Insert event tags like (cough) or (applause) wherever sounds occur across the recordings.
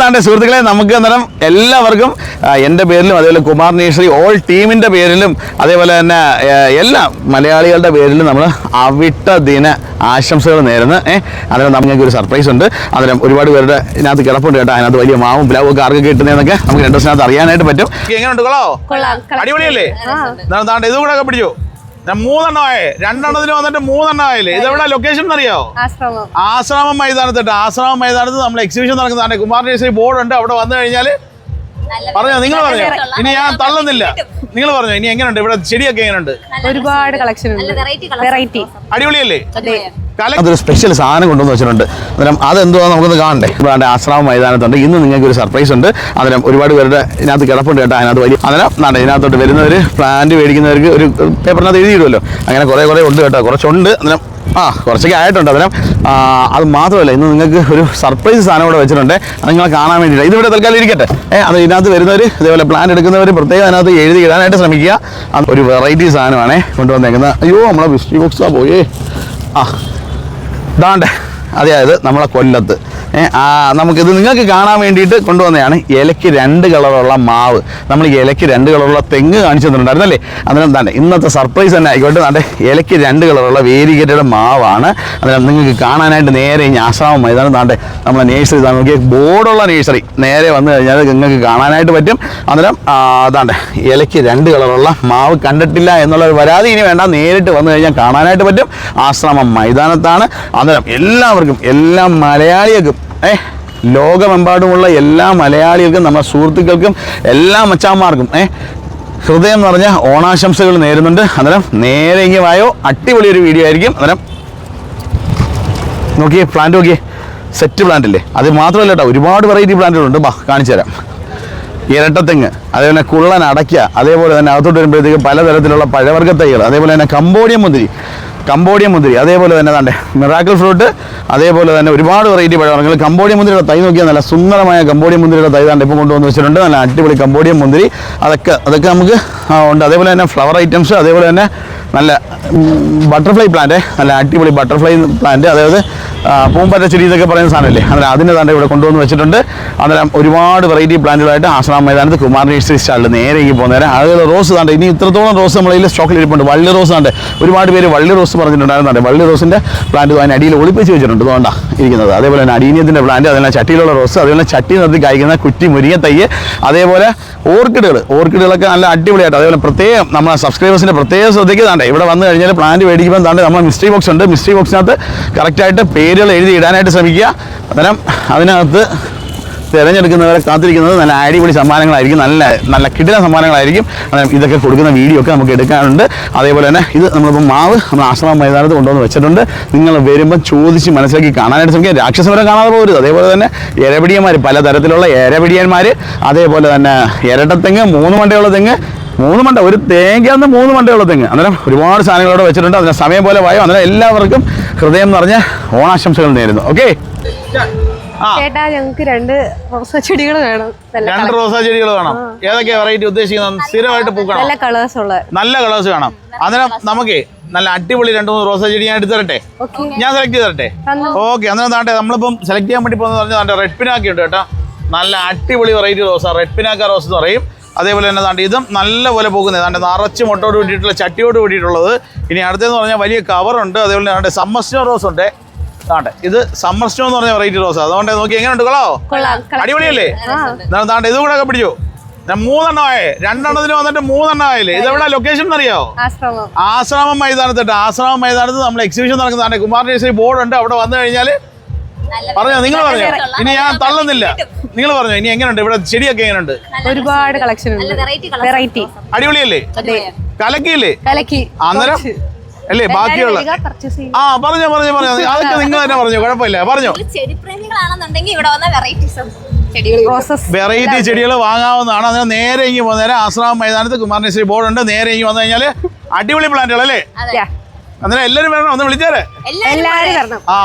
താണ്ടെ സുഹൃത്തുക്കളെ നമുക്ക് അന്നേരം എല്ലാവർക്കും എന്റെ പേരിലും അതേപോലെ കുമാർ നീശ്രീ ഓൾ ടീമിന്റെ പേരിലും അതേപോലെ തന്നെ എല്ലാ മലയാളികളുടെ പേരിലും നമ്മൾ അവിട്ട ദിന ആശംസകൾ നേരുന്നു. ഏഹ് അന്നേരം നമുക്ക് ഒരു സർപ്രൈസ് ഉണ്ട്. അന്നേരം ഒരുപാട് പേരുടെ ഇതിനകത്ത് കിടപ്പുണ്ട് കേട്ടോ. അതിനകത്ത് വലിയ മാവും പ്ലാവും ഒക്കെ ആർക്ക് കിട്ടുന്നതെന്നൊക്കെ നമുക്ക് രണ്ട് ദിവസത്തിനകത്ത് അറിയാനായിട്ട് പറ്റും. എങ്ങനെയുണ്ട് കൊള്ളോ കൊള്ളാം. അടിപൊളിയല്ലേ? താണ്ടെ ഇതും കൂടെ ഒക്കെ പിടിച്ചു? ഞാൻ മൂന്നെണ്ണം ആയേ രണ്ടെണ്ണത്തിന് വന്നിട്ട് മൂന്നെണ്ണം ആയില്ലേ ഇതെവിടെ ലൊക്കേഷൻ അറിയോ ആശ്രമം. ആശ്രാമം മൈതാനത്തിട്ട്. ആശ്രമം മൈതാനത്ത് നമ്മൾ എക്സിബിഷൻ നടക്കുന്നതാണ് കുമാർ ജേശ്വരി ബോർഡ് ഉണ്ട്. അവിടെ വന്നു കഴിഞ്ഞാൽ പറഞ്ഞോ? നിങ്ങൾ പറഞ്ഞോ? ഇനി ഞാൻ തള്ളുന്നില്ല. നിങ്ങൾ പറഞ്ഞോ? ഇനി എങ്ങനെയുണ്ട്? ഇവിടെ ചെടിയൊക്കെ എങ്ങനെയുണ്ട്? ഒരുപാട് കളക്ഷൻ ഉണ്ട്. വെറൈറ്റി അടിപൊളിയല്ലേ? അതൊരു സ്പെഷ്യൽ സാധനം കൊണ്ടുവന്ന് വെച്ചിട്ടുണ്ട്. അന്നേരം അതെന്തുവാ നമുക്കൊന്ന് കാണണ്ടേ? ഇവിടെ ആശ്രാമ മൈതാനത്തുണ്ട്. ഇന്ന് നിങ്ങൾക്ക് ഒരു സർപ്രൈസ് ഉണ്ട്. അന്നേരം ഒരുപാട് പേരുടെ ഇതിനകത്ത് കിടപ്പുണ്ട് കേട്ടോ അതിനകത്ത് വലിയ അന്നേരം നാട്ടെ ഇതിനകത്തോട്ട് വരുന്നവർ പ്ലാന്റ് മേടിക്കുന്നവർക്ക് ഒരു പേപ്പറിനകത്ത് എഴുതിയിടുമല്ലോ അങ്ങനെ കുറേ കുറേ ഉണ്ട് കേട്ടോ. കുറച്ചുണ്ട്. അന്നേരം ആ കുറച്ചൊക്കെ ആയിട്ടുണ്ട്. അന്നേരം അത് മാത്രമല്ല ഇന്ന് നിങ്ങൾക്ക് ഒരു സർപ്രൈസ് സാധനം കൂടെ വെച്ചിട്ടുണ്ട്. അത് നിങ്ങളെ കാണാൻ വേണ്ടിയിട്ട് ഇതിവിടെ തൽക്കാലം ഇരിക്കട്ടെ. ഏ അത് ഇതിനകത്ത് വരുന്നവർ ഇതേപോലെ പ്ലാൻ എടുക്കുന്നവർ പ്രത്യേകം അതിനകത്ത് എഴുതി ഇടാനായിട്ട് ശ്രമിക്കുക. ഒരു വെറൈറ്റി സാധനമാണേ കൊണ്ടുവന്നേക്കുന്നത്. അയ്യോ നമ്മളെ ബിസ്റ്റി ബോക്സാ പോയേ. ആ ഇതാണ്ട് അതായത് നമ്മളെ കൊല്ലത്ത്. ആ നമുക്കിത് നിങ്ങൾക്ക് കാണാൻ വേണ്ടിയിട്ട് കൊണ്ടുവന്നതാണ്. ഇലയ്ക്ക് രണ്ട് കളറുള്ള മാവ്. നമ്മൾ ഇലയ്ക്ക് രണ്ട് കളറുള്ള തെങ്ങ് കാണിച്ചു തന്നിട്ടുണ്ടായിരുന്നല്ലേ അന്നേരം തന്നെ ഇന്നത്തെ സർപ്രൈസ് തന്നെ ആയിക്കോട്ടെ. നല്ല ഇലയ്ക്ക് രണ്ട് കളറുള്ള വേരികേറ്റയുടെ മാവാണ്. അന്നേരം നിങ്ങൾക്ക് കാണാനായിട്ട് നേരെ ഇനി ആശ്രാമം മൈതാനം താണ്ടെ നമ്മളെ നേഴ്സറി നമുക്ക് ബോർഡുള്ള നേഴ്സറി നേരെ വന്നു കഴിഞ്ഞാൽ നിങ്ങൾക്ക് കാണാനായിട്ട് പറ്റും. അന്നേരം അതാണ്ട് ഇലയ്ക്ക് രണ്ട് കളറുള്ള മാവ് കണ്ടിട്ടില്ല എന്നുള്ള ഒരു പരാതി ഇനി വേണ്ട. നേരിട്ട് വന്നു കഴിഞ്ഞാൽ കാണാനായിട്ട് പറ്റും. ആശ്രമം മൈതാനത്താണ്. അന്നേരം എല്ലാവർക്കും എല്ലാ മലയാളികൾക്കും ഏ? ലോകമെമ്പാടുമുള്ള എല്ലാ മലയാളികൾക്കും നമ്മുടെ സുഹൃത്തുക്കൾക്കും എല്ലാ മച്ചാന്മാർക്കും ഏ? ഹൃദയം നിറഞ്ഞ ഓണാശംസകൾ നേരുന്നുണ്ട്. അന്നേരം നേരെ ഇങ്ങനെ വായോ. അടിപൊളി ഒരു വീഡിയോ ആയിരിക്കും. അന്നേരം നോക്കിയേ പ്ലാന്റ് നോക്കിയേ. സെറ്റ് പ്ലാന്റ് അല്ലേ അത് മാത്രമല്ല കേട്ടോ ഒരുപാട് വെറൈറ്റി പ്ലാന്റുകളുണ്ട് ബാ കാണിച്ചു തരാം. ഇരട്ടത്തെങ്ങ് അതേപോലെ കുള്ളൻ അടയ്ക്ക അതേപോലെ തന്നെ അകത്തോട്ട് വരുമ്പോഴത്തേക്ക് പലതരത്തിലുള്ള പഴവർഗ തൈകൾ അതേപോലെ തന്നെ കമ്പോഡിയൻ മുന്തിരി. കമ്പോഡിയൻ മുന്തിരി അതേപോലെ തന്നെ താണ്ടെ മിറാക്കിൾ ഫ്രൂട്ട് അതേപോലെ തന്നെ ഒരുപാട് വെറൈറ്റി പഴവർഗങ്ങൾ. കമ്പോഡിയൻ മുന്തിരിയുടെ തൈ നോക്കിയാൽ നല്ല സുന്ദരമായ കമ്പോഡിയൻ മുന്തിരിയുടെ തൈ താണ്ട് ഇപ്പോൾ കൊണ്ടുവന്ന് വെച്ചിട്ടുണ്ട്. നല്ല അടിപൊളി കമ്പോഡിയൻ മുന്തിരി. അതൊക്കെ അതൊക്കെ നമുക്ക് ഉണ്ട്. അതേപോലെ തന്നെ ഫ്ലവർ ഐറ്റംസ് അതേപോലെ തന്നെ നല്ല ബട്ടർഫ്ലൈ പ്ലാന്റ് നല്ല അടിപൊളി ബട്ടർഫ്ലൈ പ്ലാന്റ് അതായത് പൂമ്പറ്റ ചെടി എന്നൊക്കെ പറയുന്ന സാധനമല്ലേ? അന്നേരം അതിന്റെ തന്നെ ഇവിടെ കൊണ്ടുവന്ന് വെച്ചിട്ടുണ്ട്. അന്നേരം ഒരുപാട് വെറൈറ്റി പ്ലാന്റുകളായിട്ട് ആശ്രമ മൈതാനത്ത് കുമാർ നേഴ്സറി സ്റ്റാളിൽ നേരെ ഇങ്ങ് പോകുന്നേരം. അതുപോലെ റോസ് താണ്ട് ഇനി ഇത്രത്തോളം റോസ് നമ്മളതിൽ സ്റ്റോക്കിൽ ഇരിപ്പുണ്ട്. വള്ളി റോസ് താണ്ട്. ഒരുപാട് പേര് വള്ളി റോസ് പറഞ്ഞിട്ടുണ്ടായിരുന്നുണ്ട് വള്ളി റോസിന്റെ പ്ലാന്റ് അതിന് അടിയിൽ ഒളിപ്പിച്ച് വെച്ചിട്ടുണ്ട്. അതുകൊണ്ടാ ഇരിക്കുന്നത്. അതേപോലെ തന്നെ അടീനിയത്തിന്റെ പ്ലാന്റ് അതേപോലെ ചട്ടിയിലുള്ള റോസ് അതേപോലെ ചട്ടി നിർത്തി കായ്ക്കുന്ന കുറ്റി മുരിങ്ങ തൈ അതേപോലെ ഓർക്കിഡുകൾ ഓർക്കിഡുകളൊക്കെ നല്ല അടിപൊളിയായിട്ട് അതേപോലെ പ്രത്യേകം നമ്മളെ സബ്സ്ക്രൈബേഴ്സിന്റെ പ്രത്യേകം ശ്രദ്ധിക്കുന്നുണ്ട് ഇവിടെ വന്നു കഴിഞ്ഞാൽ പ്ലാന്റ് മേടിക്കുമ്പോൾ താണ്ട് നമ്മൾ മിസ്റ്ററി ബോക്സ് ഉണ്ട്. മിസ്റ്ററി ബോക്സിനകത്ത് കറക്റ്റായിട്ട് പേരുകൾ എഴുതി ഇടാനായിട്ട് ശ്രമിക്കുക. അന്നേരം അതിനകത്ത് തിരഞ്ഞെടുക്കുന്നവരെ കാത്തിരിക്കുന്നത് നല്ല അടിപൊളി സമ്മാനങ്ങളായിരിക്കും. നല്ല നല്ല കിടില സമ്മാനങ്ങളായിരിക്കും. ഇതൊക്കെ കൊടുക്കുന്ന വീഡിയോ ഒക്കെ നമുക്ക് എടുക്കാനുണ്ട്. അതേപോലെ തന്നെ ഇത് നമ്മളിപ്പോൾ മാവ് നമ്മൾ ആശ്രമ മൈതാനത്ത് കൊണ്ടുവന്ന് വെച്ചിട്ടുണ്ട്. നിങ്ങൾ വരുമ്പോൾ ചോദിച്ച് മനസ്സിലാക്കി കാണാനായിട്ട് ശ്രമിക്കുക. രാക്ഷസവരെ കാണാതെ പോകരുത്. അതേപോലെ തന്നെ ഇരപിടിയന്മാർ പലതരത്തിലുള്ള ഇരപിടിയന്മാർ അതേപോലെ തന്നെ ഇരട്ടത്തെങ്ങ് മൂന്ന് മണ്ടയുള്ള തെങ്ങ് മൂന്ന് മണ്ട ഒരു തേങ്ങന്ന് മൂന്ന് മണ്ടയുള്ള തെങ്ങ്. അന്നേരം ഒരുപാട് സാധനങ്ങളോട് വെച്ചിട്ടുണ്ട്. അതിന് സമയം പോലെ വായോ. അന്നേരം എല്ലാവർക്കും ഹൃദയം നിറഞ്ഞ ഓണാശംസകൾ നേരുന്നു. ഓക്കെ ചേട്ടാ ഞങ്ങൾക്ക് രണ്ട് റോസാ ചെടികൾ വേണം. നല്ല രണ്ട് റോസാ ചെടികൾ വേണം. ഏതൊക്കെയാ വെറൈറ്റി ഉദ്ദേശിക്കുന്നത്? സ്ഥിരമായിട്ട് പൂക്കണം? നല്ല കളേഴ്സ് ഉള്ള. നല്ല കളേഴ്സ് വേണം. അന്നേരം നമുക്ക് നല്ല അടിപൊളി രണ്ട് മൂന്ന് റോസാ ചെടി ഞാൻ എടുത്തു തരട്ടെ ഞാൻ സെലക്ട് ചെയ്ത് തരട്ടെ ഓക്കെ അന്നേരം താട്ടെ നമ്മളിപ്പം സെലക്ട് ചെയ്യാൻ വേണ്ടി പോകുന്നത് പറഞ്ഞാൽ താണ്ടെ റെഡ് പിനാക്കി ഉണ്ട് കേട്ടോ. നല്ല അടിപൊളി വെറൈറ്റി റോസാ. റെഡ് പിനാക്ക റോസ് എന്ന് പറയും. അതേപോലെ തന്നെ താണ്ട് ഇതും നല്ല പോലെ പോകുന്നത് ഏതാണ്ട് നിറച്ച് മുട്ടോട് കൂട്ടിയിട്ടുള്ള ചട്ടിയോട് കൂടിയിട്ടുള്ളത്. ഇനി അടുത്തതെന്ന് പറഞ്ഞാൽ വലിയ കവറുണ്ട് അതേപോലെ തന്നെ സമ്മർ സ്നോ റോസ് ഉണ്ട്. താണ്ട് ഇത് സമ്മർ സ്നോ എന്ന് പറഞ്ഞ വെറൈറ്റി റോസ് അതുകൊണ്ട് നോക്കി എങ്ങനെയുണ്ട്? ഉണ്ട് കൊള്ളാം. അടിപൊളിയല്ലേ? എന്നാലും താണ്ടെ ഇതും കൂടെ ഒക്കെ പിടിച്ചു. ഞാൻ മൂന്നെണ്ണം ആയേ രണ്ടെണ്ണത്തിന് വന്നിട്ട് മൂന്നെണ്ണം ആയില്ലേ ഇതെവിടെ ലൊക്കേഷൻ അറിയാവോ? ആശ്രമം. മൈതാനത്തിട്ട് ആശ്രാമം മൈതാനത്ത് നമ്മൾ എക്സിബിഷൻ നടക്കുന്നതാണ് കുമാർ നഴ്സറി ബോർഡ് ഉണ്ട്. അവിടെ വന്നു കഴിഞ്ഞാൽ പറഞ്ഞോ? നിങ്ങൾ പറഞ്ഞോ? ഇനി ഞാൻ തള്ളുന്നില്ല. നിങ്ങൾ പറഞ്ഞോ ഇനി എങ്ങനെയുണ്ട് ഇവിടെ ചെടിയൊക്കെ എങ്ങനെയുണ്ട് ഒരുപാട് കളക്ഷൻ ഉണ്ട്. വെറൈറ്റി അടിപൊളിയല്ലേ? കലക്കിയില്ലേ? കലക്കി. അന്നേരം അല്ലേ ബാക്കിയുള്ള ആ പറഞ്ഞോ പറഞ്ഞോ പറഞ്ഞോ. അതൊക്കെ നിങ്ങൾ തന്നെ പറഞ്ഞു കുഴപ്പമില്ല പറഞ്ഞോ. ചെടി പ്രേമികളാണെന്നുണ്ടെങ്കിൽ ഇവിടെ വെറൈറ്റീസ് ചെടികൾ വെറൈറ്റി ചെടികൾ വാങ്ങാവുന്നതാണ്. അതിന് നേരെ ഇങ്ങി പോകുന്ന നേരം ആശ്രാമം മൈതാനത്ത് കുമാരനേശ്വരി ബോർഡ് ഉണ്ട് നേരെ ഇങ്ങി വന്നു കഴിഞ്ഞാൽ അടിപൊളി പ്ലാന്റുകൾ അല്ലേ അന്നേരം എല്ലാരും വരണം ഒന്ന് വിളിച്ചാലേ? എല്ലാരും ആ.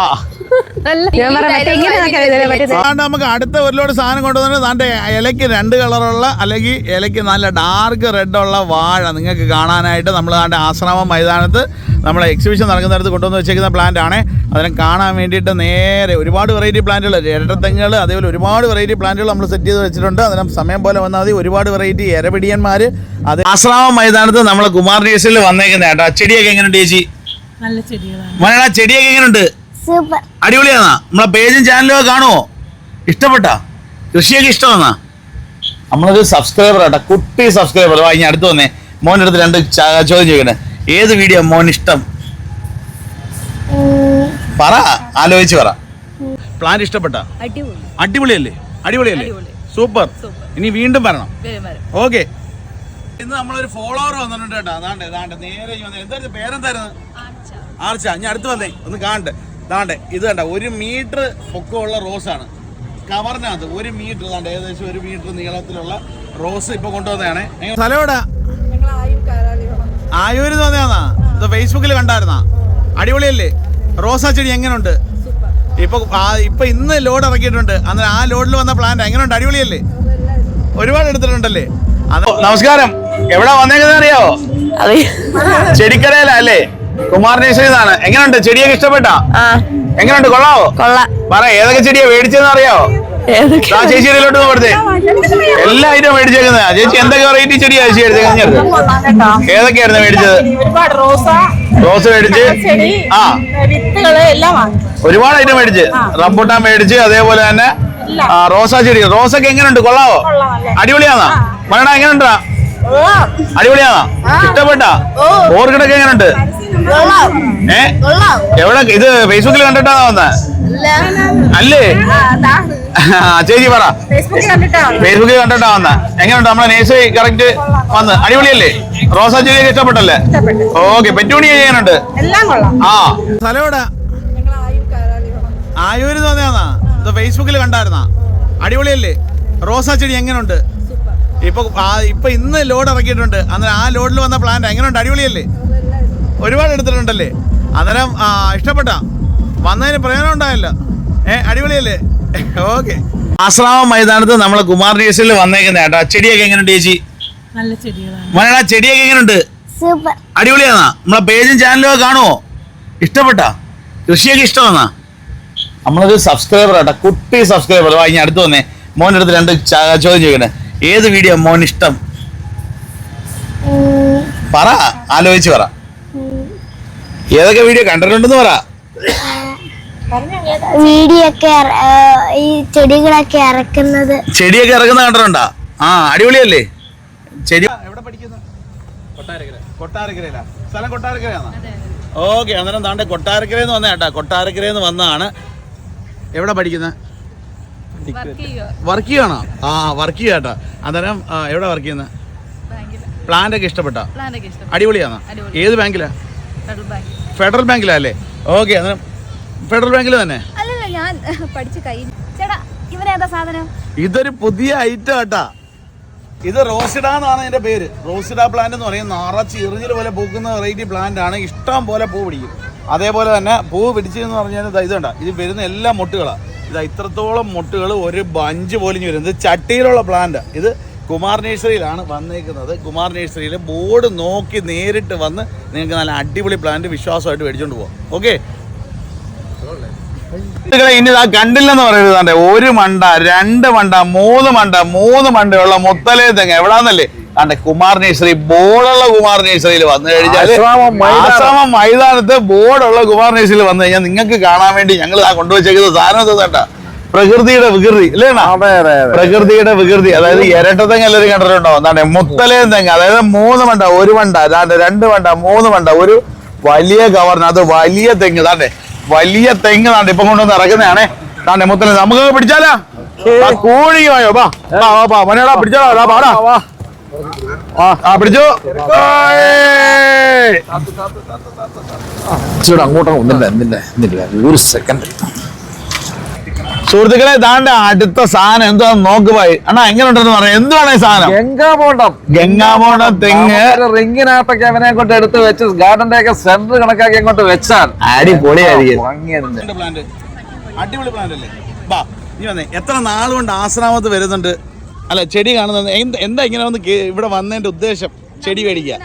നമുക്ക് അടുത്ത ഒരു ലോഡ് സാധനം കൊണ്ടുവന്നിട്ട് താണ്ടെ ഇലയ്ക്ക് രണ്ട് കളറുള്ള അല്ലെങ്കിൽ ഇലയ്ക്ക് നല്ല ഡാർക്ക് റെഡ് ഉള്ള വാഴ നിങ്ങൾക്ക് കാണാനായിട്ട് നമ്മൾ താണ്ടെ ആശ്രമം മൈതാനത്ത് നമ്മളെ എക്സിബിഷൻ നടക്കുന്നിടത്ത് കൊണ്ടുവന്ന് വെച്ചേക്കുന്ന പ്ലാന്റ് ആണ്. അതിനെ കാണാൻ വേണ്ടിയിട്ട് നേരെ ഒരുപാട് വെറൈറ്റി പ്ലാന്റുകൾ ഇരട്ടത്തെങ്ങുകൾ അതേപോലെ ഒരുപാട് വെറൈറ്റി പ്ലാന്റുകൾ നമ്മൾ സെറ്റ് ചെയ്ത് വെച്ചിട്ടുണ്ട്. അതിനെ സമയം പോലെ വന്നാൽ മതി. ഒരുപാട് വെറൈറ്റി ഇരപിടിയന്മാർ അത് ആശ്രാമം മൈതാനത്ത് നമ്മൾ കുമാർ നേഴ്സിൽ വന്നേക്കുന്ന കേട്ടോ. ചെടിയൊക്കെ എങ്ങനെയുണ്ട് ചേച്ചി? നല്ല ചെടികളാണ്. ചെടിയൊക്കെ എങ്ങനെയുണ്ട് സൂപ്പർ. അടിപൊളിയാന്നാ. നമ്മളെ പേജും ചാനലും ഒക്കെ കാണുമോ ഇഷ്ടപ്പെട്ടാ? കൃഷിയൊക്കെ ഇഷ്ടമാന്നാ? നമ്മളൊരു സബ്സ്ക്രൈബർ ആട്ടാ. കുട്ടി സബ്സ്ക്രൈബർ വാ ഇനി അടുത്ത് വന്നേ. മോന്റെ അടുത്ത് രണ്ട് ചോദ്യം ചോദിക്കണേ ഏത് വീഡിയോ മോൻ ഇഷ്ടം? പറ ആലോചിച്ച് പറ. പ്ലാൻ ഇഷ്ടപ്പെട്ട? അടിപൊളിയല്ലേ? അടിപൊളിയല്ലേ? സൂപ്പർ. ഇനി വീണ്ടും വരണം. ഓക്കെ. ഇന്ന് നമ്മളൊരു ഫോളോവർ വന്നിട്ടുണ്ട് കേട്ടോ. അതാണ്ട് അതാണ്ട്. നേരെ. എന്തായിരുന്നു? പേരെന്തായിരുന്നു? ആർച്ച. ഞാൻ അടുത്ത് വന്നേ. ഒന്ന് കാണട്ടെ. ദാണ്ടെ ഇത് കണ്ട ഒരു മീറ്റർ പൊക്കമുള്ള റോസാണ്. കവറിനകത്ത് ഒരു മീറ്റർ ദാണ്ട് ഏകദേശം ഒരു മീറ്റർ നീളത്തിലുള്ള റോസ് ഇപ്പൊ കൊണ്ടുവന്നതാണ്. സ്ഥലം എവിടാ? ആയൂര് തോന്നിയാന്നാ ഇത് ഫേസ്ബുക്കിൽ കണ്ടായിരുന്നാ? അടിപൊളിയല്ലേ? റോസാ ചെടി എങ്ങനെയുണ്ട് ഇപ്പൊ ആ- ഇപ്പൊ ഇന്ന് ലോഡ് ഇറക്കിയിട്ടുണ്ട്. അന്നേരം ആ ലോഡിൽ വന്ന പ്ലാന്റ് എങ്ങനെയുണ്ട് അടിപൊളിയല്ലേ? ഒരുപാട് എടുത്തിട്ടുണ്ടല്ലേ? നമസ്കാരം. എവിടെ വന്നേക്കുന്നറിയോ ചെടിക്കരയിലല്ലേ കുമാർ നേഴ്സറിന്നാണ് എങ്ങനെയുണ്ട്? ചെടിയൊക്കെ ഇഷ്ടപ്പെട്ടാ? എങ്ങനെയുണ്ട്? കൊള്ളാവോ? കൊള്ളാം. പറ ഏതൊക്കെ ചെടിയാ മേടിച്ചതെന്ന് അറിയാവോ ആ ചേച്ചി ഇതിലോട്ട് കൊടുത്തേ എല്ലാ ഐറ്റം മേടിച്ചേക്കുന്നതാ. ചേച്ചി എന്തൊക്കെ വെറൈറ്റി ചെടിയാ ചേച്ചി എടുത്തേക്കുന്നത് ഏതൊക്കെയായിരുന്നു മേടിച്ചത്? റോസ റോസ് മേടിച്ച്. ചെടി ആ. വിത്തുകൾ എല്ലാം വാങ്ങി. ഒരുപാട് ഐറ്റം മേടിച്ച്. റംബൂട്ടാൻ മേടിച്ച് അതേപോലെ തന്നെ ആ, റോസാ ചെടി റോസൊക്കെ എങ്ങനെയുണ്ട്? കൊള്ളാവോ? അടിപൊളിയാന്നാ? മരണ എങ്ങനെയുണ്ടാ? അടിപൊളിയാണോ ഇഷ്ടപ്പെട്ടാ? ഓർക്കിഡൊക്കെ എങ്ങനെയുണ്ട്? ഏ? എവിടെ? ഇത് ഫേസ്ബുക്കിൽ കണ്ടിട്ടാണോ വന്ന? അല്ലേ. ആ, ചേച്ചി പറ. ഫേസ്ബുക്കിൽ കണ്ടിട്ടാ വന്ന. എങ്ങനെയുണ്ട്? നമ്മളെ നേഴ്സറി കറക്റ്റ് വന്ന്. അടിപൊളിയല്ലേ? റോസാ ചെടിയൊക്കെ ഇഷ്ടപ്പെട്ടല്ലേ? ഓക്കെ പെറ്റൂണി എങ്ങനെയുണ്ട് എല്ലാം കൊള്ളാം. ആ. സ്ഥലം എവിടെ ആയൂര് തോന്നിയാന്നാ ഇത് ഫേസ്ബുക്കിൽ കണ്ടായിരുന്നാ. അടിപൊളിയല്ലേ? റോസാ ചെടി എങ്ങനെയുണ്ട് ഇപ്പൊ ആ- ഇപ്പൊ ഇന്ന് ലോഡ് ഇറക്കിയിട്ടുണ്ട്. അന്നേരം ആ ലോഡിൽ വന്ന പ്ലാന്റ് എങ്ങനെയുണ്ട് അടിപൊളിയല്ലേ? ഒരുപാട് എടുത്തിട്ടുണ്ടല്ലേ? അന്നേരം ഇഷ്ടപ്പെട്ട. വന്നതിന് പ്രയോജനം ഉണ്ടായല്ലോ. ഏ അടിപൊളിയല്ലേ? ഓക്കെ. ആശ്രാമ മൈതാനത്ത് നമ്മളെ കുമാർ നേഴ്സിൽ വന്നേക്കുന്ന കേട്ടോ. ചെടിയൊക്കെ എങ്ങനെയുണ്ട് ചേച്ചി? നല്ല ചെടികളാണ്. ചെടിയൊക്കെ എങ്ങനെയുണ്ട് സൂപ്പർ. അടിപൊളിയാന്നാ നമ്മളെ പേജും ചാനലും ഒക്കെ കാണുമോ ഇഷ്ടപ്പെട്ടാ? കൃഷിയൊക്കെ ഇഷ്ടമാണ്? നമ്മളൊരു സബ്സ്ക്രൈബർ ആട്ടാ. കുട്ടി സബ്സ്ക്രൈബർ വാ ഇനി അടുത്ത് വന്നേ. മോന്റെ അടുത്ത് രണ്ട് ചോദ്യം ചോദിക്കണേ ഏത് വീഡിയോ മോൻ ഇഷ്ടം പറ ആലോചിച്ച് പറ. ഏതൊക്കെ വീഡിയോ കണ്ടിട്ടുണ്ടെന്ന് പറ. വീഡിയോ ഒക്കെ ഈ ചെടികളൊക്കെ ഇറക്കുന്നത്. ചെടിയൊക്കെ ഇറക്കുന്ന കണ്ടിട്ടുണ്ടാ? ആ അടിപൊളിയല്ലേ? ചെടി എവിടെ പഠിക്കുന്നത് കൊട്ടാരക്കര. കൊട്ടാരക്കരയിലാ. സ്ഥലം കൊട്ടാരക്കരയാണോ? ഓക്കെ അന്നേരം താണ്ടെ കൊട്ടാരക്കരയിൽ നിന്ന് വന്ന കേട്ടാ. കൊട്ടാരക്കരയിൽ വന്നാണ്. വന്നതാണ് എവിടെ പഠിക്കുന്നത് വർക്ക് ചെയ്യണോ ആ വർക്ക് ചെയ്യാട്ടാ അന്നേരം എവിടെ വർക്ക് ചെയ്യുന്നത് പ്ലാന്റ് ഒക്കെ ഇഷ്ടപ്പെട്ടാ? അടിപൊളിയാണോ? ഏത് ബാങ്കിലാ? ഫെഡറൽ ബാങ്കിലല്ലേ ഓക്കെ ഫെഡറൽ ബാങ്കിൽ തന്നെ. അല്ലല്ല ഞാൻ പഠിച്ചു കഴിഞ്ഞു ചേട്ടാ ഇവനേതാ സാധനം? ഇതൊരു പുതിയ ഐറ്റം കേട്ടാ ഇത് റോസിഡ എന്നാണ് അതിന്റെ പേര്. റോസിഡ പ്ലാന്റ് എന്ന് പറയും. നിറച്ച് ഇറിഞ്ഞിൽ പോലെ പൂക്കുന്ന വെറൈറ്റി പ്ലാന്റ് ആണ്. ഇഷ്ടം പോലെ പൂ പിടിക്കും. അതേപോലെ തന്നെ പൂ പിടിച്ചെന്ന് പറഞ്ഞാൽ ഇതാ ഇത് കണ്ട. ഇത് വരുന്ന എല്ലാ മുട്ടുകളാണ് ഇതാ ഇത്രത്തോളം മുട്ടുകൾ ഒരു ബഞ്ച് പോലും വരുന്നത് ചട്ടിയിലുള്ള പ്ലാന്റ് ഇത് കുമാർ നേഴ്സറിയിലാണ് വന്നേക്കുന്നത്. കുമാർ നേഴ്സറിയിൽ ബോർഡ് നോക്കി നേരിട്ട് വന്ന് നിങ്ങൾക്ക് നല്ല അടിപൊളി പ്ലാന്റ് വിശ്വാസമായിട്ട് മേടിച്ചോണ്ട് പോവാം. ഓക്കെ ഇനി ആ കണ്ടില്ലെന്ന് പറയുന്നത് ഒരു മണ്ട രണ്ട് മണ്ട മൂന്ന് മണ്ട മൂന്ന് മണ്ടയുള്ള മുത്തലേ തെങ്ങ്. എവിടാന്നല്ലേ? കണ്ടേ കുമാർ നേഴ്സറി ബോർഡുള്ള കുമാർ നേഴ്സറിയിൽ വന്നു കഴിഞ്ഞാൽ ആശ്രമം മൈതാനത്ത് ബോർഡുള്ള കുമാർ നേഴ്സറിയിൽ വന്നു കഴിഞ്ഞാൽ നിങ്ങൾക്ക് കാണാൻ വേണ്ടി ഞങ്ങൾ ആ കൊണ്ടുവച്ചേക്കുന്ന സാധനം തന്നേട്ടാ പ്രകൃതിയുടെ വികൃതി അല്ലേണ? പ്രകൃതിയുടെ വികൃതി. അതായത് ഇരട്ട തെങ്ങ് എല്ലാവരും കണ്ടിട്ടുണ്ടോ? എന്താണ് മുത്തലേ തെങ്ങ്. അതായത് മൂന്ന് വണ്ട ഒരു വണ്ട അതാണ്ട് രണ്ട് വണ്ട മൂന്ന് വണ്ട ഒരു വലിയ കവറിനകത്ത് വലിയ തെങ്ങ്. താണ്ടെ വലിയ തെങ്ങ് താണ്ടെ ഇപ്പൊ കൊണ്ടുവന്ന് ഇറക്കുന്നതാണേ. താണ്ടെ മുത്തലേ നമുക്ക് പിടിച്ചാലാ? വായോ ബാ ബാ മനോടാ പിടിച്ചാലോ പാടാ ആ പിടിച്ചു. ഒന്നില്ല എന്നില്ല എന്നില്ല ഒരു സെക്കൻഡ് സുഹൃത്തുക്കളെ താണ്ട അടുത്ത സാധനം എന്തോ നോക്ക് പോയി. അണ്ണാ എങ്ങനെ ഉണ്ടെന്ന് പറയാം. എന്തുവാണ് ഈ സാധനം? ഗംഗാമോണ്ടം. ഗംഗാമോണ്ടം തെങ്ങ്. റിങ്ങിനകത്തൊക്കെ അവനെ കൊണ്ട് എടുത്ത് വെച്ച് ഗാർഡന്റെ ഒക്കെ സെന്റർ കണക്കാക്കി അങ്ങോട്ട് വെച്ചാൽ അടിപൊളിയായിരിക്കും. അടിപൊളി പ്ലാന്റ് അല്ലേ? ബാ നീ വന്നേ. എത്ര നാളുകൊണ്ട് കൊണ്ട് ആശ്രാമത്ത് വരുന്നുണ്ട്? അല്ല ചെടി കാണുന്നത് എന്ത് എന്താ ഇങ്ങനെ വന്ന് ഇവിടെ വന്നതിന്റെ ഉദ്ദേശം? ചെടി മേടിക്കുക.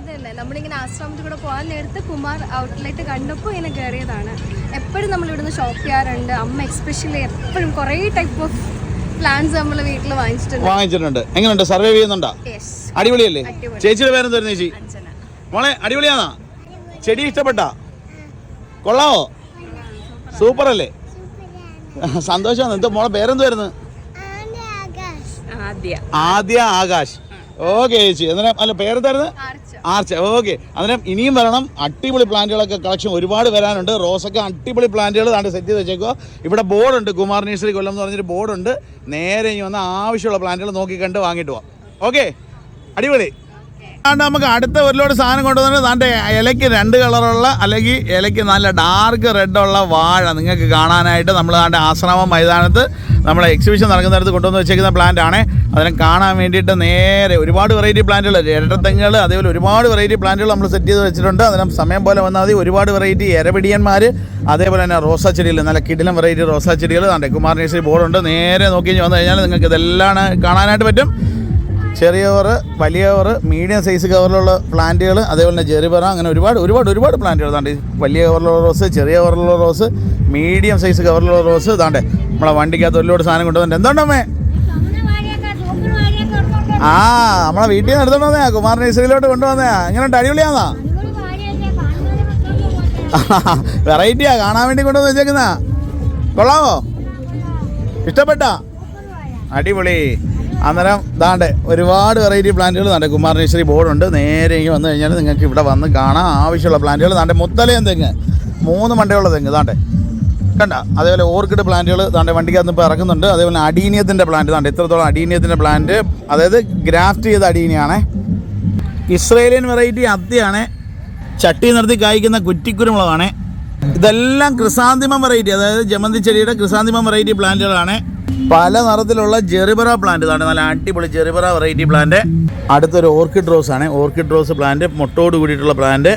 അതല്ല നമ്മളിങ്ങനെ ആശ്രമത്തിൽ കൂടെ പോകാൻ നേരത്ത് കുമാർ ഔട്ട്ലെറ്റ് കണ്ടപ്പോൾ ഇങ്ങനെ കയറിയതാണ് എപ്പോഴും നമ്മൾ ഇവിടുന്ന് ഷോപ്പ് ചെയ്യാറുണ്ട്. അമ്മ എക്സ്പെഷ്യലി എപ്പോഴും കുറേ ടൈപ്പ് ഓഫ് പ്ലാന്റ്സ് നമ്മൾ വീട്ടിൽ വാങ്ങിച്ചിട്ടുണ്ട്. വാങ്ങിച്ചിട്ടുണ്ട്. എങ്ങനെയുണ്ട് സർവേ ചെയ്യുന്നുണ്ടോ? യെസ് അടിപൊളിയല്ലേ? ചേച്ചിയുടെ പേരെന്തായിരുന്നു ചേച്ചി? മോളെ അടിപൊളിയാണോ? ചെടി ഇഷ്ടപ്പെട്ടാ? കൊള്ളാവോ? സൂപ്പർ അല്ലേ സന്തോഷമാണ്. എന്താ മോളെ പേരെന്തുവായിരുന്നു? ആദ്യ ആദ്യ. ആകാശ്. ഓക്കെ ചേച്ചി. അന്നേരം അല്ല പേരെന്തായിരുന്നു? ആർച്ച ഓക്കെ. അന്നേരം ഇനിയും വരണം. അടിപൊളി പ്ലാന്റുകളൊക്കെ കളക്ഷൻ ഒരുപാട് വരാനുണ്ട്. റോസൊക്കെ അടിപൊളി പ്ലാന്റുകൾ താണ്ട് സെറ്റ് ചെയ്ത് വെച്ചേക്കോ ഇവിടെ ബോർഡുണ്ട്. കുമാർ നേഴ്സറി കൊല്ലം എന്ന് പറഞ്ഞൊരു ബോർഡുണ്ട്. നേരെ ഇനി വന്ന ആവശ്യമുള്ള പ്ലാന്റുകൾ നോക്കി കണ്ട് വാങ്ങിയിട്ട് പോവാം. ഓക്കെ? അടിപൊളി. അതുകൊണ്ട് നമുക്ക് അടുത്ത ഒരു ലോഡ് സാധനം കൊണ്ടുവന്നിട്ട് താണ്ട് ഇലയ്ക്ക് രണ്ട് കളറുള്ള അല്ലെങ്കിൽ ഇലയ്ക്ക് നല്ല ഡാർക്ക് റെഡുള്ള വാഴ നിങ്ങൾക്ക് കാണാനായിട്ട് നമ്മൾ താണ്ട് ആശ്രമം മൈതാനത്ത് നമ്മളെ എക്സിബിഷൻ നടക്കുന്നിടത്ത് കൊണ്ടുവന്ന് വെച്ചേക്കുന്ന പ്ലാന്റ് ആണ്. അതിനെ കാണാൻ വേണ്ടിയിട്ട് നേരെ ഒരുപാട് വെറൈറ്റി പ്ലാന്റുകൾ ഇരട്ടത്തെങ്ങുകൾ അതേപോലെ ഒരുപാട് വെറൈറ്റി പ്ലാന്റുകൾ നമ്മൾ സെറ്റ് ചെയ്ത് വെച്ചിട്ടുണ്ട്. അതിനെ സമയം പോലെ വന്നാൽ മതി. ഒരുപാട് വെറൈറ്റി ഇരപിടിയന്മാർ അതേപോലെ തന്നെ റോസാ ചെടികൾ നല്ല കിടിലം വെറൈറ്റി റോസാ ചെടികൾ ഉണ്ട് കുമാർ നേഴ്സറി ബോർഡുണ്ട് നേരെ നോക്കി വന്നു കഴിഞ്ഞാൽ നിങ്ങൾക്ക് ഇതെല്ലാം കാണാനായിട്ട് പറ്റും. ചെറിയ ഓവർ വലിയ ഓവർ മീഡിയം സൈസ് കവറിലുള്ള പ്ലാന്റുകൾ അതേപോലെ തന്നെ ജെറിബറ അങ്ങനെ ഒരുപാട് ഒരുപാട് ഒരുപാട് പ്ലാന്റുകൾ താണ്ട് വലിയ കവറിലുള്ള റോസ് ചെറിയ കവറിലുള്ള റോസ് മീഡിയം സൈസ് കവറിലുള്ള റോസ് ഇതാണ്ട് നമ്മളെ വണ്ടിക്കകത്ത് ഒരുപാട് സാധനം കൊണ്ടുവന്നിട്ടുണ്ട്. എന്തുണ്ടമ്മേ ആ നമ്മളെ വീട്ടിൽ നിന്ന് എടുത്തോണ്ട് വന്നയാ കുമാർ നഴ്സറിയിലോട്ട് കൊണ്ടുവന്നയാ എങ്ങനെ അടിപൊളിയാന്നാ? (laughs) വെറൈറ്റിയാ കാണാൻ വേണ്ടി കൊണ്ടുവന്ന് വെച്ചേക്കുന്ന. കൊള്ളാമോ ഇഷ്ടപ്പെട്ട? അടിപൊളി. അന്നേരം ദാണ്ട് ഒരുപാട് വെറൈറ്റി പ്ലാന്റുകൾ ദാണ്ടെ കുമാർ നഴ്സറി ബോർഡുണ്ട്. നേരെ ഇങ്ങനെ വന്നു കഴിഞ്ഞാൽ നിങ്ങൾക്ക് ഇവിടെ വന്ന് കാണാൻ ആവശ്യമുള്ള പ്ലാന്റുകൾ ദാണ്ടെ മുത്തലയും തെങ്ങ്. മൂന്ന് മണ്ടയുള്ള തെങ്ങ് ദാണ്ടെ. കണ്ട അതേപോലെ ഓർക്കിഡ് പ്ലാന്റുകൾ താണ്ടെ വണ്ടിക്കകത്ത് ഇപ്പോൾ ഇറക്കുന്നുണ്ട് അതേപോലെ അടീനിയത്തിന്റെ പ്ലാന്റ് താണ്ടെ ഇത്രത്തോളം അടീനിയത്തിന്റെ പ്ലാന്റ് അതായത് ഗ്രാഫ്റ്റ് ചെയ്ത അടീനിയാണ് ഇസ്രേലിയൻ വെറൈറ്റി അത്തിയാണ്. ചട്ടി നിർത്തി കായ്ക്കുന്ന കുറ്റിക്കുരുമുളകാണ്. ഇതെല്ലാം ക്രിസാന്തിമം വെറൈറ്റി അതായത് ജമന്തി ചെടിയുടെ ക്രിസാന്തിമം വെറൈറ്റി പ്ലാന്റുകളാണ് പല നിറത്തിലുള്ള ജെറിബറ പ്ലാന്റ് ഇതാണ്. നല്ല അടിപൊളി ജെറിബറ വെറൈറ്റി പ്ലാന്റ് അടുത്തൊരു ഓർക്കിഡ് റോസ് ആണ്. ഓർക്കിഡ് റോസ് പ്ലാന്റ് മുട്ടോട് കൂടിയിട്ടുള്ള പ്ലാന്റ്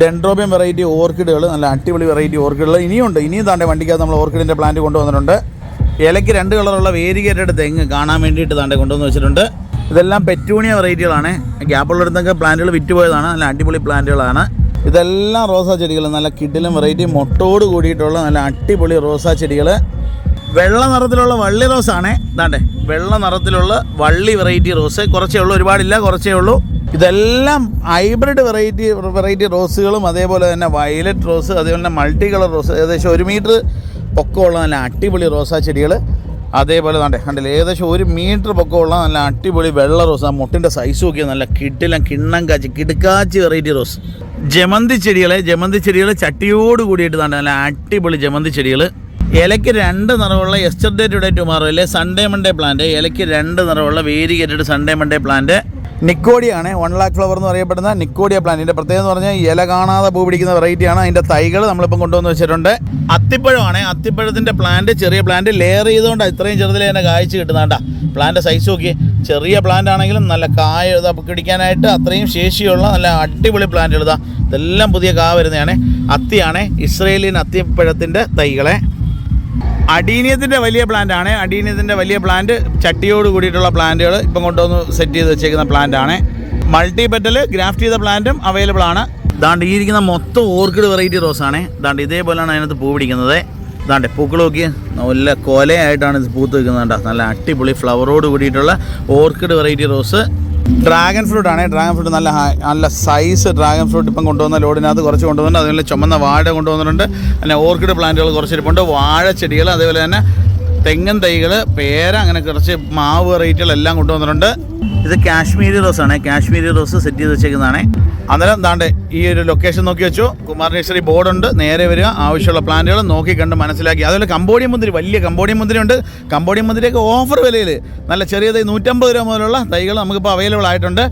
ഡെൻഡ്രോബിയം വെറൈറ്റി ഓർക്കിഡുകൾ നല്ല അടിപൊളി വെറൈറ്റി ഓർക്കിഡുകൾ ഇനിയുണ്ട് ഇനിയും താണ്ടെ വണ്ടിക്കകത്ത് നമ്മൾ ഓർക്കിഡിന്റെ പ്ലാന്റ് കൊണ്ടുവന്നിട്ടുണ്ട്. ഇലയ്ക്ക് രണ്ട് കളറുള്ള വേരികേറ്റഡ് തെങ്ങ് കാണാൻ വേണ്ടിയിട്ട് താണ്ടെ കൊണ്ടുവന്ന് വെച്ചിട്ടുണ്ട്. ഇതെല്ലാം പെറ്റൂണിയ വെറൈറ്റികളാണ് ഗ്യാപ്പുള്ളിടത്തൊക്കെ പ്ലാന്റുകൾ വിറ്റുപോയതാണ്. നല്ല അടിപൊളി പ്ലാന്റുകളാണ് ഇതെല്ലാം റോസാ ചെടികൾ നല്ല കിഡിലും വെറൈറ്റി മൊട്ടോട് കൂടിയിട്ടുള്ള നല്ല അടിപൊളി റോസാ ചെടികൾ വെള്ള നിറത്തിലുള്ള വള്ളി റോസ് ആണേ. ഇതാണ്ടേ വെള്ള നിറത്തിലുള്ള വള്ളി വെറൈറ്റി റോസ്. കുറച്ചേ ഉള്ളൂ ഒരുപാടില്ല കുറച്ചേ ഉള്ളൂ. ഇതെല്ലാം ഹൈബ്രിഡ് വെറൈറ്റി വെറൈറ്റി റോസുകളും അതേപോലെ തന്നെ വയലറ്റ് റോസ് അതേപോലെ തന്നെ മൾട്ടി കളർ റോസ്. ഏകദേശം ഒരു മീറ്റർ പൊക്കമുള്ള നല്ല അടിപൊളി റോസാ ചെടികൾ അതേപോലെ തന്നെ കണ്ടില്ല ഏകദേശം ഒരു മീറ്റർ പൊക്കമുള്ള നല്ല അടിപൊളി വെള്ള റോസ്. ആ മുട്ടിന്റെ സൈസ് നോക്കിയ നല്ല കിട്ടില്ല കിണ്ണം കാച്ചി കിടുക്കാച്ചി വെറൈറ്റി റോസ്. ജമന്തി ചെടികളെ ജമന്തി ചെടികൾ ചട്ടിയോട് കൂടിയിട്ട് താണ്ടെ നല്ല അടിപൊളി ജമന്തി ചെടികൾ ഇലയ്ക്ക് രണ്ട് നിറമുള്ള എസ്റ്റർഡേ ടുഡേ ടുമാറോ അല്ലെ സൺഡേ മൺഡേ പ്ലാന്റ് ഇലയ്ക്ക് രണ്ട് നിറമുള്ള വേരിഗേറ്റഡ് സൺഡേ മൺഡേ പ്ലാന്റ് നിക്കോഡിയാണ് വൺ ലാക്ക് ഫ്ലവർ എന്ന് പറയപ്പെടുന്ന നിക്കോഡിയ പ്ലാന്റിന്റെ പ്രത്യേകത എന്ന് പറഞ്ഞാൽ ഇല കാണാതെ പൂ പിടിക്കുന്ന വെറൈറ്റിയാണ് അതിന്റെ തൈകൾ നമ്മളിപ്പം കൊണ്ടുവന്ന് വെച്ചിട്ടുണ്ട്. അത്തിപ്പഴമാണ്. അത്തിപ്പഴത്തിന്റെ പ്ലാന്റ് ചെറിയ പ്ലാന്റ് ലെയർ ചെയ്തുകൊണ്ട് ഇത്രയും ചെറുതിൽ തന്നെ കാഴ്ച കിട്ടുന്നതാണ്ടാ. പ്ലാന്റ് സൈസ് നോക്കി ചെറിയ പ്ലാന്റ് ആണെങ്കിലും നല്ല കായ പിടിക്കാനായിട്ട് അത്രയും ശേഷിയുള്ള നല്ല അടിപൊളി പ്ലാന്റ് എഴുതാം ഇതെല്ലാം പുതിയ കാ വരുന്നതാണ്. അത്തിയാണ് ഇസ്രയേലിയൻ അത്തിപ്പഴത്തിന്റെ തൈകളെ. അടീനിയത്തിന്റെ വലിയ പ്ലാന്റ് ആണ്. അടീനിയത്തിന്റെ വലിയ പ്ലാന്റ് ചട്ടിയോട് കൂടിയിട്ടുള്ള പ്ലാന്റുകൾ ഇപ്പം കൊണ്ടുവന്ന് സെറ്റ് ചെയ്ത് വെച്ചേക്കുന്ന പ്ലാന്റ് ആണ്. മൾട്ടി പെറ്റൽ ഗ്രാഫ്റ്റ് ചെയ്ത പ്ലാന്റും അവൈലബിൾ ആണ്. ദാണ്ട് ഈ ഇരിക്കുന്ന മൊത്തം ഓർക്കിഡ് വെറൈറ്റി റോസ് ആണ്. ദാണ്ട് ഇതേപോലെയാണ് അതിനകത്ത് പൂ പിടിക്കുന്നത്. ദാണ്ട് പൂക്കൾ നോക്കി നല്ല കൊലയായിട്ടാണ് ഇത് പൂത്ത് കണ്ടോ. നല്ല അടിപൊളി ഫ്ലവറോട് കൂടിയിട്ടുള്ള orchid variety rose dragon fruit ആണേ. ഡ്രാഗൺ ഫ്രൂട്ട് നല്ല നല്ല സൈസ് ഡ്രാഗൺ ഫ്രൂട്ട് ഇപ്പം കൊണ്ടുവന്ന ലോഡിനകത്ത് കുറച്ച് കൊണ്ടുവന്നിട്ടുണ്ട്. അതുപോലെ ചുമന്ന വാഴ കൊണ്ടുവന്നിട്ടുണ്ട്. പിന്നെ ഓർക്കിഡ് പ്ലാന്റുകൾ കുറച്ചിരിപ്പുണ്ട് വാഴ വാഴച്ചെടികൾ അതേപോലെ തന്നെ തെങ്ങൻ തൈകൾ പേര അങ്ങനെ കുറച്ച് മാവ് വെറൈറ്റികളെല്ലാം കൊണ്ടുവന്നിട്ടുണ്ട്. ഇത് കാശ്മീരി റോസ് ആണ്. കാശ്മീരി റോസ് സെറ്റ് ചെയ്ത് വെച്ചേക്കുന്നതാണ്. അന്നേരം താണ്ട് ഈ ഒരു ലൊക്കേഷൻ നോക്കി വെച്ചു. നഴ്സറി ബോർഡുണ്ട് നേരെ വരിക. ആവശ്യമുള്ള പ്ലാന്റുകൾ നോക്കി കണ്ട് മനസ്സിലാക്കി. അതുപോലെ കമ്പോഡിയം മുന്തിരി വലിയ കമ്പോഡിയം മുന്തിരി ഉണ്ട്. കമ്പോഡിയം മുന്തിരിയൊക്കെ ഓഫർ വിലയിൽ നല്ല ചെറിയ തൈ നൂറ്റമ്പത് രൂപ മുതലുള്ള തൈകൾ നമുക്കിപ്പോൾ അവൈലബിൾ ആയിട്ടുണ്ട്.